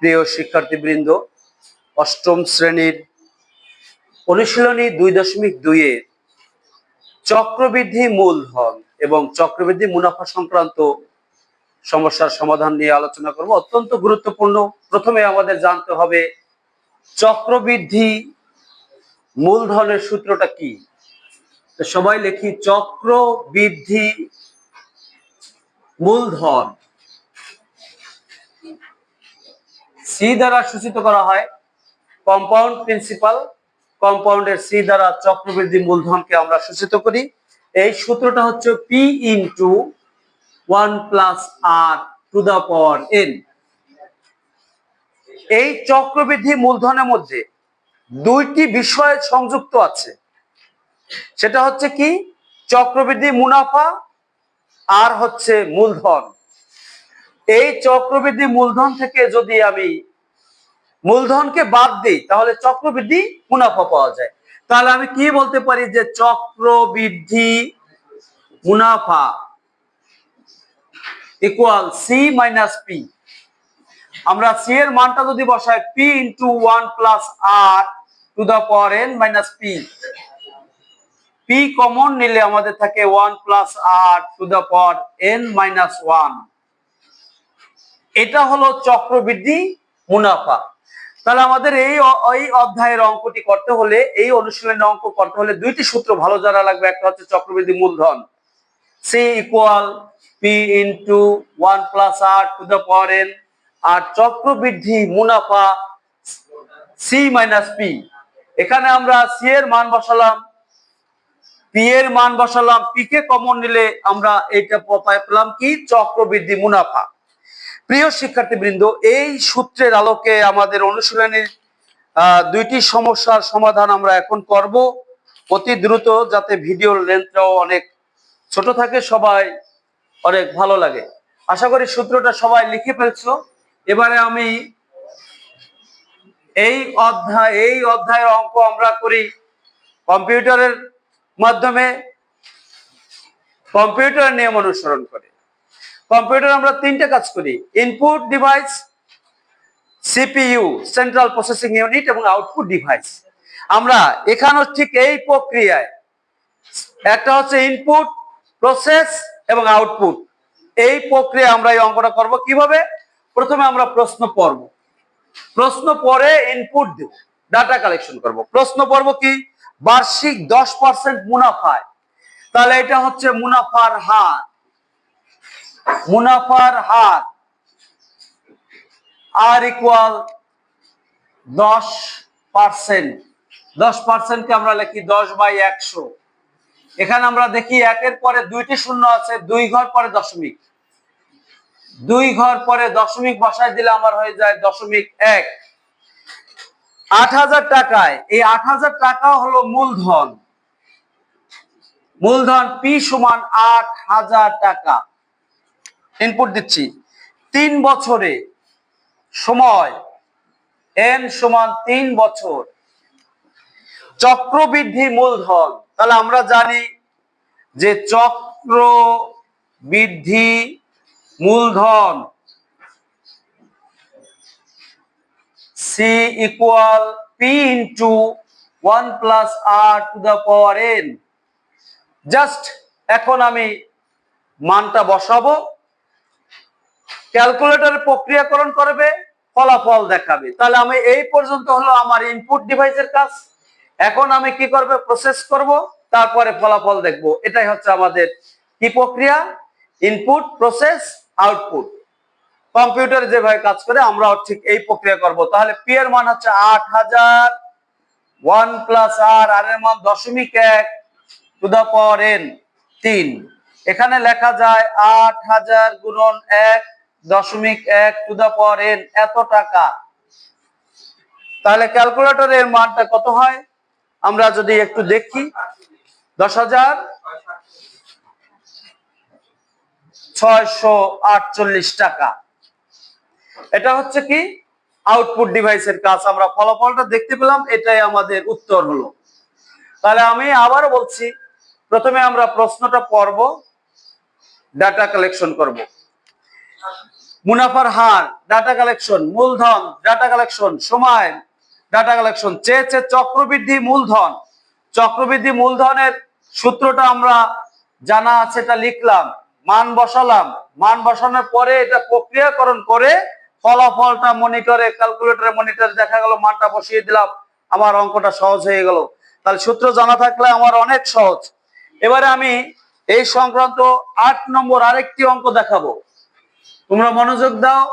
প্রিয় শিক্ষার্থীবৃন্দ, অষ্টম শ্রেণির অনুশীলনী দুই দশমিক দুইয়ে চক্রবৃদ্ধি মূলধন এবং চক্রবৃদ্ধি মুনাফা সংক্রান্ত সমস্যার সমাধান নিয়ে আলোচনা করব। অত্যন্ত গুরুত্বপূর্ণ। প্রথমে আমাদের জানতে হবে চক্রবৃদ্ধি মূলধনের সূত্রটা কি? সবাই লিখি, চক্রবৃদ্ধি মূলধন সি দ্বারা সূচিত করা হয় কম্পাউন্ড প্রিন্সিপাল কম্পাউন্ডের সি দ্বারা চক্রবৃদ্ধি মূলধনকে আমরা সূচিত করি। এই সূত্রটা হচ্ছে P into one plus R to the power N এই চক্রবৃদ্ধি মূলধনের মধ্যে দুইটি বিষয় সংযুক্ত আছে। সেটা হচ্ছে কি? চক্রবৃদ্ধি মুনাফা, আর হচ্ছে মূলধন। এই চক্রবৃদ্ধি মূলধন থেকে যদি আমি মূলধনকে বাদ দিই, তাহলে চক্রবৃদ্ধি মুনাফা পাওয়া যায়। তাহলে আমি কি বলতে পারি যে চক্রবৃদ্ধি মুনাফা ইকুয়াল সি মাইনাস পি আমরা সি এর মানটা যদি বসাই P into one plus R to the power N minus P P common নিলে আমাদের থাকে one plus R to the power N minus one এটা হলো চক্রবৃদ্ধি মুনাফা। তাহলে আমাদের এই এই অধ্যায়ের অঙ্কটি করতে হলে, এই অনুশীলনের অঙ্ক করতে হলে দুইটি সূত্র ভালো জানা লাগবে, একটা হচ্ছে চক্রবৃদ্ধি মূলধন। C equal P into one plus R to the power N আর চক্রবৃদ্ধি মুনাফা সি মাইনাস পি এখানে আমরা সি এর মান বসালাম পি এর মান বসালাম পি কে কমন নিলে আমরা এইটা প- পেলাম কি? চক্রবৃদ্ধি মুনাফা। প্রিয় শিক্ষার্থীবৃন্দ, এই সূত্রের আলোকে আমাদের অনুশীলনের দুইটি সমস্যার সমাধান আমরা এখন করব। অতি দ্রুত যাতে ভিডিওর লেন্থটাও অনেক ছোট থাকে, সবাই অনেক ভালো লাগে। আশা করি সূত্রটা সবাই লিখে ফেলছো। এবারে আমি এই অধ্যায়, এই অধ্যায়ের অঙ্ক আমরা করি কম্পিউটারের মাধ্যমে। কম্পিউটার নিয়ম অনুসরণ করে। কম্পিউটার আমরা তিনটে কাজ করি input device CPU central processing unit এবং আউটপুট ডিভাইস আমরা এখানেও ঠিক এই প্রক্রিয়ায়, একটা হচ্ছে ইনপুট প্রসেস এবং আউটপুট এই প্রক্রিয়া আমরা এই অঙ্কটা করব কীভাবে? প্রথমে আমরা প্রশ্ন পড়ব। প্রশ্ন পরে ইনপুট দেব ডাটা কালেকশন করব। প্রশ্ন পড়ব কি? বার্ষিক দশ পার্সেন্ট মুনাফায়। তাহলে এটা হচ্ছে মুনাফার হার। মুনাফার হার আর ইকুয়াল দশ পার্সেন্ট দশ পার্সেন্টকে আমরা লিখি দশ বাই একশো। এখানে আমরা দেখি একের পরে দুইটি শূন্য আছে, দুই ঘর পরে দশমিক। দুই ঘর পরে দশমিক বসায় দিলে আমার হয়ে যায় দশমিক এক। আট হাজার টাকায়, এই আট হাজার টাকা হলো মূলধন। মূলধন পি সমান আট হাজার টাকা। ইনপুট দিচ্ছি। তিন বছরে সময় এন সমান তিন বছর। চক্রবৃদ্ধি মূলধন। তাহলে আমরা জানি যে চক্র বৃদ্ধি মূলধন C equal P into one plus R to the power N just এখন আমি মানটা বসাবো। ক্যালকুলেটর প্রক্রিয়াকরণ করবে, ফলাফল দেখাবে। তাহলে আমি এই পর্যন্ত হলো আমার ইনপুট ডিভাইসের কাজ। এখন আমি কি করবে? প্রসেস করব, তারপরে ফলাফল দেখব। এটাই হচ্ছে আমাদের কি প্রক্রিয়া? ইনপুট প্রসেস আউটপুট কম্পিউটার যেভাবে কাজ করে, আমরাও ঠিক এই প্রক্রিয়া করব। তাহলে পি এর মান হচ্ছে আট হাজার ওয়ান প্লাস আর আর এর মান দশমিক এক টু দা পাওয়ার এন তিন। এখানে লেখা যায় আট হাজার গুণন এক দশমিক এক টু দা পাওয়ার এন এত টাকা। তাহলে ক্যালকুলেটরের মানটা কত হয়? আমরা যদি একটু দেখি দশ হাজার ছয়শো টাকা। এটা হচ্ছে কি? আউটপুট ডিভাইসের কাজ। আমরা ফলাফলটা দেখতে পেলাম, এটাই আমাদের উত্তর হলো। তাহলে আমি আবার বলছি, প্রথমে আমরা প্রশ্নটা পড়ব ডাটা কালেকশন করব। মুনাফার হার ডাটা কালেকশন মূলধন ডাটা কালেকশন সময় ডাটা কালেকশন চেয়েছে চক্রবৃদ্ধি, মূলধন। চক্রবৃদ্ধি, মূলধনের সূত্রটা আমরা জানা আছে, এটা লিখলাম, মান বসালাম। মান বসানোর পরে এটা প্রক্রিয়াকরণ করে ফলাফলটা মনিটরে ক্যালকুলেটরে মনিটরে দেখা গেল, মানটা বসিয়ে দিলাম, আমার অঙ্কটা সহজ হয়ে গেল। তাহলে সূত্র জানা থাকলে আমার অনেক সহজ। এবারে আমি এই সংক্রান্ত আট নম্বর আরেকটি অঙ্ক দেখাবো। তোমরা মনোযোগ দাও।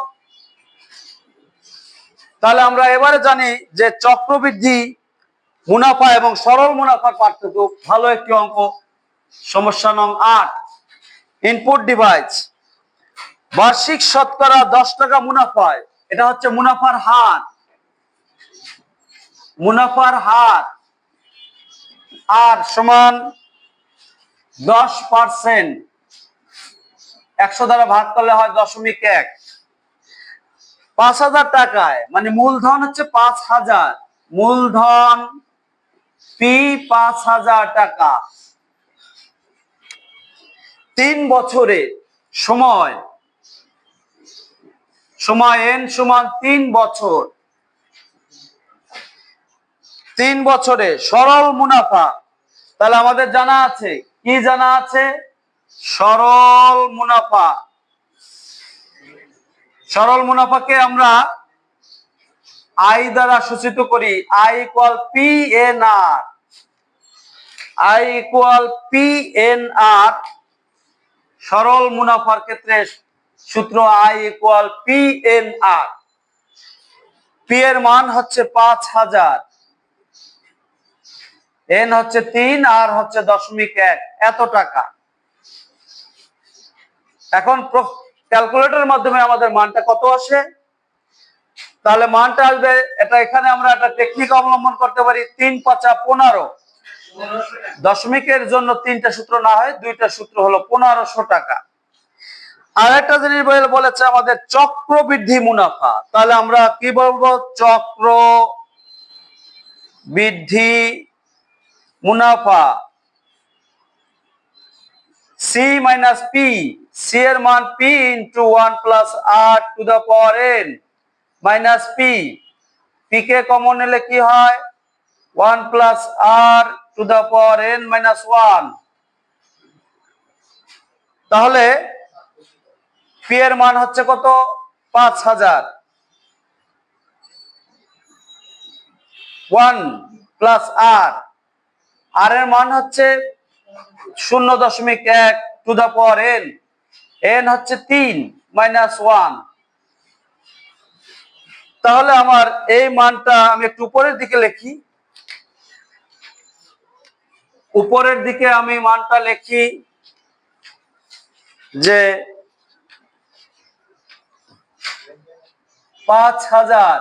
তাহলে আমরা এবারে জানি যে চক্রবৃদ্ধি, মুনাফা এবং সরল মুনাফার পার্থক্য ভালো একটি অঙ্ক। সমস্যা নং আট ইনপুট ডিভাইস বার্ষিক শতকরা দশ টাকা মুনাফায়, এটা হচ্ছে মুনাফার হার। মুনাফার হার, আর সমান দশ পার্সেন্ট। একশো দ্বারা ভাগ করলে হয় দশমিক এক। পাঁচ হাজার টাকায় মানে মূলধন হচ্ছে পাঁচ হাজার মূলধন পি পাঁচ হাজার টাকা। তিন বছরে সময় সময় এন সমান তিন বছর। তিন বছরে সরল মুনাফা। তাহলে আমাদের জানা আছে, কি জানা আছে? সরল মুনাফা। সরল মুনাফাকে আমরা আই দ্বারা সূচিত করি। I equal P N R I equal P N R সরল মুনাফার ক্ষেত্রে সূত্র I equal P N R P এর মান হচ্ছে পাঁচ হাজার। এন হচ্ছে তিন, আর হচ্ছে দশমিক এক। এত টাকা। এখন ক্যালকুলেটরের মাধ্যমে আমাদের মানটা কত আসে? তাহলে মানটা আসবে, এটা এখানে আমরা একটা টেকনিক অবলম্বন করতে পারি, তিন পাঁচা পনেরো। দশমিকের জন্য তিনটা সূত্র না হয়, দুইটা সূত্র হলো পনেরোশো টাকা। আর একটা জিনিস বলেছে আমাদের চক্রবৃদ্ধি মুনাফা। তাহলে আমরা কি বলব? চক্র বৃদ্ধি মুনাফা। সি মাইনাস পি সি এর মান P into one plus R to the power N minus P P K common নিলে কি হয়? One plus R to the power N minus one তাহলে পি এর মান হচ্ছে কত? পাঁচ হাজার। ওয়ান প্লাস আর আর এর মান হচ্ছে শূন্য দশমিক এক to the power N N হচ্ছে তিন মাইনাস ওয়ান তাহলে আমার এই মানটা আমি একটু উপরের দিকে লিখি। উপরের দিকে আমি মানটা লিখি যে পাঁচ হাজার।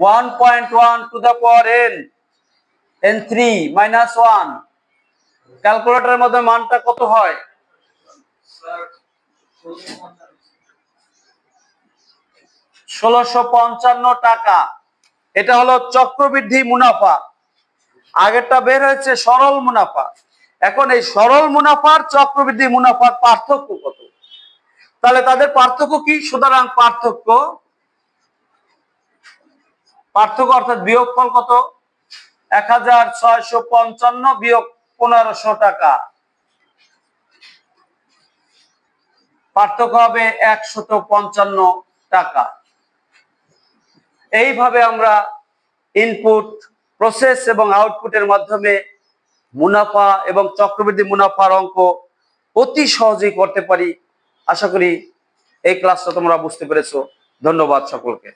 One point one to the power N N three minus one ক্যালকুলেটরের মধ্যে মানটা কত হয়? টাকা। এটা হলো চক্রবৃদ্ধি মুনাফা। আগেরটা বের হয়েছে সরল মুনাফা। এখন এই সরল মুনাফার চক্রবৃদ্ধি মুনাফার পার্থক্য কত? তাহলে তাদের পার্থক্য কি? সুতরাং পার্থক্য পার্থক্য অর্থাৎ বিয়োগফল কত? এক হাজার ছয়শো পঞ্চান্ন বিয়োগ পনেরোশো টাকা। পার্থক্য হবে একশত পঞ্চান্ন টাকা। এইভাবে আমরা ইনপুট প্রসেস এবং আউটপুটের মাধ্যমে মুনাফা এবং চক্রবৃদ্ধি মুনাফার অঙ্ক অতি সহজেই করতে পারি। আশা করি এই ক্লাসটা তোমরা বুঝতে পেরেছ। ধন্যবাদ সকলকে।